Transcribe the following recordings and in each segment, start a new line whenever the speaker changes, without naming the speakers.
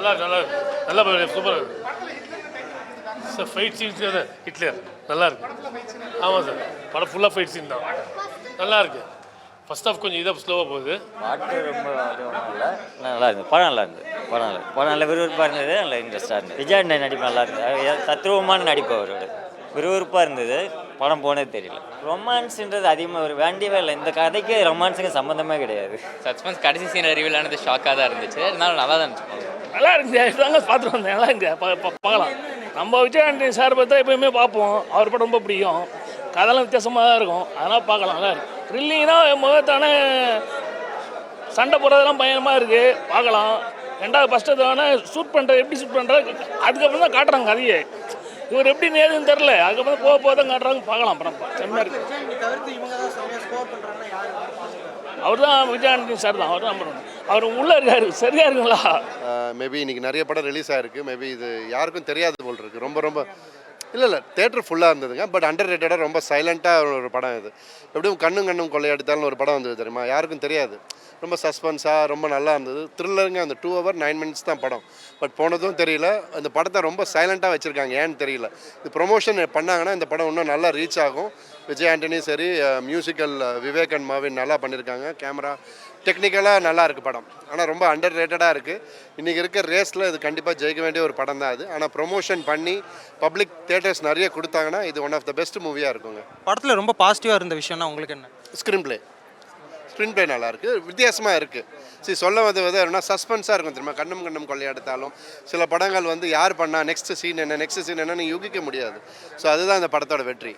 நல்லா நல்லா நல்லா சூப்பராக இருக்கு சார் ஃபைட் சீன்ஸ் ஹிட்லர். நல்லா இருக்கு. ஆமாம் சார். படம் ஃபுல்லாக ஃபைட் சீன் தான். நல்லா இருக்கு. ஃபர்ஸ்ட் ஆஃப் கொஞ்சம் இதாக ஸ்லோவாக போகுது.
பாட்டு ரொம்ப அதுவும் நல்லா இருந்தது படம் நல்லா இருந்தது படம் நல்லா படம் நல்ல விறுவிறுப்பாக இருந்தது. நல்ல இன்ட்ரெஸ்டாக இருந்தது. விஜய் அண்ணன் நடிப்பு நல்லா இருந்தது. தத்ரூபமான நடிப்பு அவரோட. விறுவிறுப்பாக இருந்தது. படம் போனது தெரியல. ரொமான்ஸ்ன்றது அதிகமாக ஒரு வேண்டியவே இல்லை. இந்த கதைக்கு ரொமான்ஸுக்கு சம்மந்தமே கிடையாது.
சஸ்பென்ஸ் கடைசி சீன் ரிவீல் ஆனது ஷாக்காக தான் இருந்துச்சு. இருந்தாலும் நல்லா தான் இருந்துச்சு.
நல்லா இருக்குங்க இதாங்க பார்த்துட்டு வந்தேன். நல்லா பா- பார்க்கலாம். நம்ம விஜய் ஆண்டனி சார் பார்த்தா எப்பயுமே பார்ப்போம். அவர் படம் ரொம்ப பிடிக்கும். கதைலாம் வித்தியாசமாக தான் இருக்கும். அதனால் பார்க்கலாம். நல்லா இருக்கு. த்ரில்லிங்னா முகத்தான சண்டை போடுறதெல்லாம் பயங்கரமாக இருக்குது பார்க்கலாம். ரெண்டாவது ஃபஸ்ட்டு தானே ஷூட் பண்ணுறது எப்படி ஷூட் பண்ணுறது அதுக்கப்புறம் தான் காட்டுறாங்க கதையை. இவர் எப்படி நேருன்னு தெரில அதுக்கப்புறம் போக போக தான் காட்டுறாங்க. பார்க்கலாம் படம் செம்மையாக இருக்குது
தவிர்த்து இவங்க தான் செம்மையாக ஸ்கோர் பண்ணுறாங்கன்னா யார்?
அவர் தான் விஜய் ஆண்டனி சார் தான். அவர் தான் பண்ணணும் அவர் உள்ளே இருக்காரு. சரியா இருக்குங்களா?
மேபி இன்னைக்கு நிறைய படம் ரிலீஸ் ஆயிருக்கு. மேபி இது யாருக்கும் தெரியாது போல் இருக்கு. ரொம்ப ரொம்ப இல்லை இல்லை. தேட்டர் ஃபுல்லாக இருந்ததுங்க. பட் அண்டர் ரேட்டடாக ரொம்ப சைலண்ட்டாக ஒரு படம் இது. எப்படியும் கண்ணும் கண்ணும் கொள்ளையடித்தாலும் ஒரு படம் வந்தது தெரியுமா? யாருக்கும் தெரியாது. ரொம்ப சஸ்பென்ஸாக ரொம்ப நல்லா இருந்தது. த்ரில்லருங்க அந்த டூ ஹவர் நைன் மினிட்ஸ் தான் படம். பட் போனதும் தெரியல. அந்த படத்தை ரொம்ப சைலண்ட்டாக வச்சுருக்காங்க. ஏன்னு தெரியல. இது ப்ரொமோஷன் பண்ணாங்கன்னா இந்த படம் இன்னும் நல்லா ரீச் ஆகும். விஜய் ஆண்டனியும் சரி மியூசிக்கல் விவேக் அண்ட் மாவின் நல்லா பண்ணியிருக்காங்க கேமரா டெக்னிக்கலாக நல்லா இருக்குது படம். ஆனால் ரொம்ப அண்டர் ரேட்டடாக இருக்குது இன்றைக்கி இருக்க ரேஸில் இது கண்டிப்பாக ஜெயிக்க வேண்டிய ஒரு படம் தான் அது ஆனால் ப்ரொமோஷன் பண்ணி பப்ளிக் தேட்டர்ஸ் நிறைய கொடுத்தாங்கன்னா இது ஒன் ஆஃப் த பெஸ்ட் மூவியாக இருக்குங்க.
படத்தில் ரொம்ப பாசிட்டிவாக இருந்த விஷயம்னா உங்களுக்கு என்ன?
ஸ்க்ரீன் ப்ளே ஸ்க்ரீன் ப்ளே நல்லா இருக்கு. வித்தியாசமாக இருக்குது சரி சொல்ல வந்து வந்து என்ன சஸ்பென்ஸாக இருக்கும் தெரியுமா? கண்ணும் கண்ணும் கொள்ளையடித்தாலும். சில படங்கள் வந்து யார் பண்ணா நெக்ஸ்ட் சீன் என்ன நெக்ஸ்ட் சீன் என்னன்னு யூகிக்க முடியாது. ஸோ அதுதான் இந்த படத்தோட வெற்றி.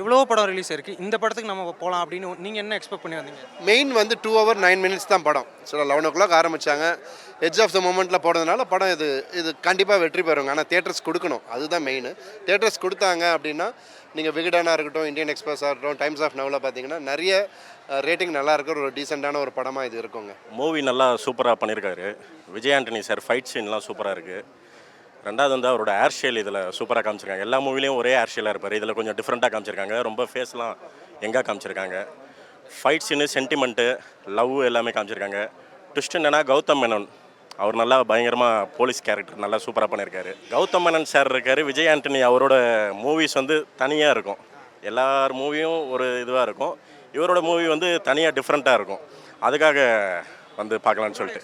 இவ்வளோ படம் ரிலீஸ் ஆயிருக்கு. இந்த படத்துக்கு நம்ம போகலாம் அப்படின்னு நீங்கள் என்ன எக்ஸ்பெக்ட் பண்ணி வந்தீங்க?
மெயின் வந்து டூ ஹவர் நைன் மினிட்ஸ் தான் படம். ஸோ லெவன் ஓ கிளாக் ஆரம்பித்தாங்க எட்ஜ் ஆஃப் த மூமெண்ட்டில் போடுறதுனால படம் இது இது கண்டிப்பாக வெற்றி பெறுங்க. ஆனால் தேட்டர்ஸ் கொடுக்கணும். அதுதான் மெயின் தேட்டர்ஸ் கொடுத்தாங்க அப்படின்னா நீங்கள் விகடனாக இருக்கட்டும் இந்தியன் எக்ஸ்பிரஸாக இருக்கட்டும் டைம்ஸ் ஆஃப் நவில் பார்த்தீங்கன்னா நிறைய ரேட்டிங் நல்லா இருக்கிற ஒரு டீசெண்டான ஒரு படமாக இது இருக்குங்க.
மூவி நல்லா சூப்பராக பண்ணியிருக்காரு விஜய் ஆண்டனி சார் ஃபைட் சீன்லாம் சூப்பராக இருக்குது ரெண்டாவது வந்து அவரோட ஹேர் ஸ்டைல் இதில் சூப்பராக காமிச்சிருக்காங்க. எல்லா மூவிலையும் ஒரே ஹேர் ஸ்டைலாக இருப்பார். இதில் கொஞ்சம் டிஃப்ரெண்ட்டாக காமிச்சிருக்காங்க. ரொம்ப ஃபேஸ்லாம் எங்கே காமிச்சிருக்காங்க? ஃபைட் சீனு சென்டிமெண்ட்டு லவ் எல்லாமே காமிச்சிருக்காங்க. ட்விஸ்ட் என்னென்னா கௌதம் மேனன். அவர் நல்லா பயங்கரமாக போலீஸ் கேரக்டர் நல்லா சூப்பராக பண்ணியிருக்காரு கௌதம் மேனன் சார் இருக்கார். விஜய் ஆண்டனி அவரோட மூவிஸ் வந்து தனியாக இருக்கும். எல்லார் மூவியும் ஒரு இதுவாக இருக்கும். இவரோட மூவி வந்து தனியாக டிஃப்ரெண்ட்டாக இருக்கும். அதுக்காக வந்து பார்க்கலான்னு சொல்லிட்டு.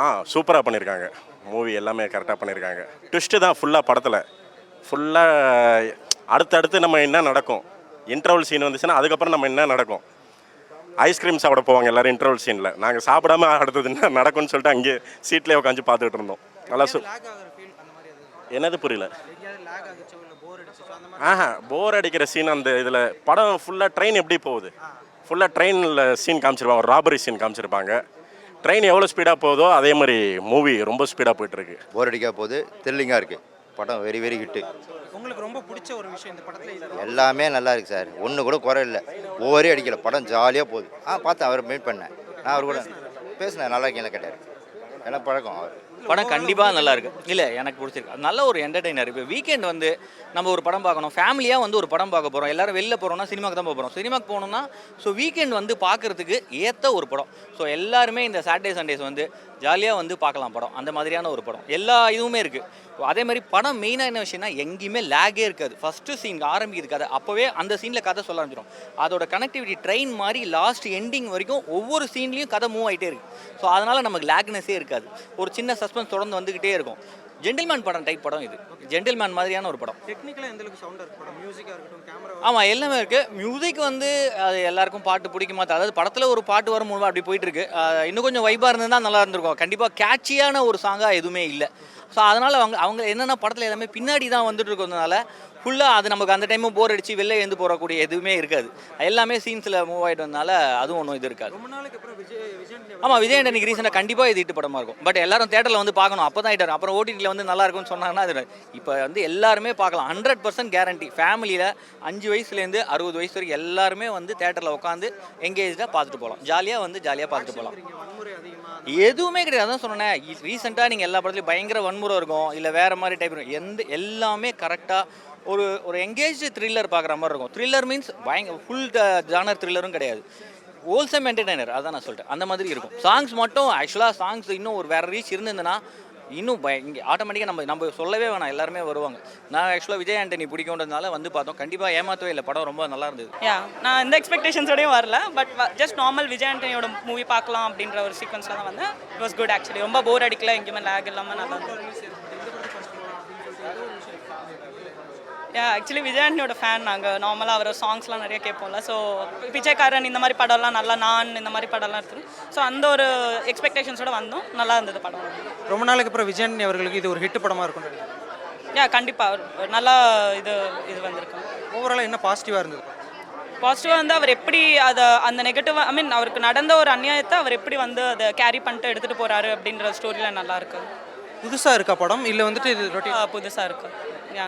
ஆ சூப்பராக பண்ணியிருக்காங்க மூவி எல்லாமே கரெக்டாக பண்ணியிருக்காங்க ட்விஸ்ட்டு தான் ஃபுல்லாக படத்தில். ஃபுல்லாக அடுத்தடுத்து நம்ம என்ன நடக்கும்? இன்டர்வல் சீன் வந்துச்சுன்னா அதுக்கப்புறம் நம்ம என்ன நடக்கும்? ஐஸ்கிரீம் சாப்பிட போவாங்க எல்லாரும் இன்டர்வல் சீனில் நாங்கள் சாப்பிடாம அடுத்தது என்ன நடக்கும்னு சொல்லிட்டு அங்கே சீட்லேயே உட்காந்து பார்த்துக்கிட்டு இருந்தோம். நல்லா சு என்னது புரியல. ஆஹா போர் அடிக்கிற சீன் அந்த இதில் படம் ஃபுல்லாக ட்ரெயின் எப்படி போகுது? ஃபுல்லாக ட்ரெயினில் சீன் காமிச்சிருப்பாங்க ஒரு ராபரி சீன் காமிச்சிருப்பாங்க. ட்ரெயின் எவ்வளோ ஸ்பீடாக போகுதோ அதே மாதிரி மூவி ரொம்ப ஸ்பீடாக போயிட்டுருக்கு.
போர் அடிக்காத போது த்ரில்லிங்காக இருக்குது படம் வெரி வெரி ஹிட்டு
உங்களுக்கு ரொம்ப பிடிச்ச ஒரு விஷயம் இந்த படத்தில்
எல்லாமே நல்லா இருக்குது சார். ஒன்று கூட குறை இல்லை. ஒவ்வொரு அடிக்கல. படம் ஜாலியாக போகுது. ஆ பார்த்தேன் அவரை மீட் பண்ணேன். நான் அவர் கூட பேசினேன் நல்லா இருக்கீங்களா கேட்டார். எனக்கு பழக்கம் அவர்.
படம் கண்டிப்பாக நல்லா இருக்கு இல்லை எனக்கு பிடிச்சிருக்கு. நல்ல ஒரு என்டர்டைனர் இப்போ வீக்கெண்ட் வந்து நம்ம ஒரு படம் பார்க்கணும். ஃபேமிலியாக வந்து ஒரு படம் பார்க்க போகிறோம் எல்லாரும் வெளில போகிறோம்னா சினிமாக்கு தான் போகிறோம் சினிமாக்கு போகணும்னா ஸோ வீக்கெண்ட் வந்து பார்க்கறதுக்கு ஏற்ற ஒரு படம். ஸோ எல்லாருமே இந்த சாட்டர்டே சண்டேஸ் வந்து ஜாலியாக வந்து பார்க்கலாம் படம். அந்த மாதிரியான ஒரு படம். எல்லா இதுவுமே இருக்குது அதே மாதிரி படம் மெயினாக என்ன விஷயம்னா எங்கேயுமே லேகே இருக்காது. ஃபஸ்ட்டு சீன் ஆரம்பிக்குது கதை. அப்போவே அந்த சீனில் கதை சொல்ல ஆரம்பிச்சிடும் அதோட கனெக்டிவிட்டி ட்ரெயின் மாதிரி லாஸ்ட் எண்டிங் வரைக்கும் ஒவ்வொரு சீன்லேயும் கதை மூவ் ஆகிட்டே இருக்கு. ஸோ அதனால் நமக்கு லேக்னஸே இருக்காது. ஒரு சின்ன சஸ்பென்ஸ் தொடர்ந்து வந்துக்கிட்டே இருக்கும். ஜென்டில்மேன் படம் டைப் படம் இது. ஜென்டில்மேன் மாதிரியான ஒரு படம்.
டெக்னிக்கலாக எந்த அளவுக்கு சவுண்டாக இருக்கு படம்? மியூசிக்காக இருக்கட்டும் கேமரா
ஆமாம் எல்லாமே இருக்குது மியூசிக் வந்து அது எல்லாருக்கும் பாட்டு பிடிக்குமா? அதாவது படத்தில் ஒரு பாட்டு வரும் மூலமாக அப்படி போயிட்டு இருக்கு. இன்னும் கொஞ்சம் வைபாக இருந்ததுன்னா நல்லா இருந்திருக்கும். கண்டிப்பாக கேட்சியான ஒரு சாங்காக எதுவுமே இல்லை. ஸோ அதனால் அவங்க அவங்க என்னென்ன படத்தில் எல்லாமே பின்னாடி தான் வந்துட்டு இருக்கிறதுனால ஃபுல்லாக அது நமக்கு அந்த டைமும் போர் அடிச்சு வெளில எழுந்து போகக்கூடிய எதுவுமே இருக்காது. எல்லாமே சீன்ஸில் மூவ் ஆகிட்டு வந்தனால அதுவும் ஒன்றும் இது இருக்காது. ஆமாம் விஜய் ஆண்டனிக்கு ரீசெண்டாக கண்டிப்பாக இது இட்டு படமாக இருக்கும். பட் எல்லாரும் தேட்டரில் வந்து பார்க்கணும். அப்போ தான் ஹிட்டார் அப்புறம் ஓடிடியில் வந்து நல்லா இருக்கும்னு சொன்னாங்கன்னா அது இப்போ வந்து எல்லாருமே பார்க்கலாம். ஹண்ட்ரட் பர்சன்ட் கேரண்டி ஃபேமிலியில் அஞ்சு வயசுலேருந்து அறுபது வயசு வரைக்கும் எல்லாருமே வந்து தேட்டரில் உட்காந்து எங்கேஜாக பார்த்துட்டு போகலாம். ஜாலியாக வந்து ஜாலியாக பார்த்துட்டு போகலாம். எதுவுமே கிடையாது. அதான் சொன்னேன். ரீசெண்டாக நீங்கள் எல்லா படத்துலையும் பயங்கர வன்முறை இருக்கும் இல்லை வேறு மாதிரி டைப் இருக்கும். எந்த எல்லாமே கரெக்டாக ஒரு ஒரு எங்கேஜ் த்ரில்லர் பார்க்குற மாதிரி இருக்கும். த்ரில்லர் மீன்ஸ் பயங்கர ஃபுல் ஜானர் த்ரில்லரும் கிடையாது. ஹோல்சம் என்டர்டைனர் அதான் நான் சொல்லிட்டேன் அந்த மாதிரி இருக்கும். சாங்ஸ் மட்டும் ஆக்சுவலாக சாங்ஸ் இன்னும் ஒரு வேற ரீச் இருந்ததுன்னா இன்னும் பய இங்கே ஆட்டோமேட்டிக்காக நம்ம நம்ம சொல்லவே வேணாம் எல்லாருமே வருவாங்க. நான் ஆக்சுவலாக விஜய் ஆண்டனி பிடிக்கும்ன்றதுனால வந்து பார்த்தோம். கண்டிப்பாக ஏமாற்றவே இல்லை. படம் ரொம்ப நல்லா இருந்தது.
யா நான் இந்த எக்ஸ்பெக்டேஷன்ஸோடையும் வரல. பட் ஜஸ்ட் நார்மல் விஜய் ஆண்டனியோட மூவி பார்க்கலாம் அப்படின்ற ஒரு சீக்வன்ஸில் தான் வந்தேன். இட் வாஸ் குட் ஆக்சுவலி ரொம்ப போர் அடிக்கல. எங்கேயுமே லேக் இல்லாமல் நல்லா இருந்தது. யா ஆக்சுவலி விஜய் ஆண்டனியோட ஃபேன் நாங்கள் நார்மலாக அவர் சாங்ஸ்லாம் நிறைய கேட்போம்ல. ஸோ பிச்சைக்காரன் இந்த மாதிரி படம்லாம் நல்லா நான் இந்த மாதிரி படம்லாம் இருக்குது. ஸோ அந்த ஒரு எக்ஸ்பெக்டேஷன்ஸோட வந்தோம். நல்லா இருந்தது படம்.
ரொம்ப நாளுக்கு அப்புறம் விஜயன் அவர்களுக்கு இது ஒரு ஹிட் படமாக இருக்கும்
யா கண்டிப்பாக நல்லா இது இது வந்திருக்கு.
ஓவராலாக என்ன பாசிட்டிவாக இருந்தது?
பாசிட்டிவாக வந்து அவர் எப்படி அதை அந்த நெகட்டிவ் ஐ மீன் அவருக்கு நடந்த ஒரு அநியாயத்தை அவர் எப்படி வந்து அதை கேரி பண்ணிட்டு எடுத்துகிட்டு போகிறாரு அப்படின்ற ஸ்டோரியில் நல்லா இருக்கு.
புதுசாக இருக்கா படம்? இல்லை வந்துட்டு இது
புதுசாக இருக்கு. யா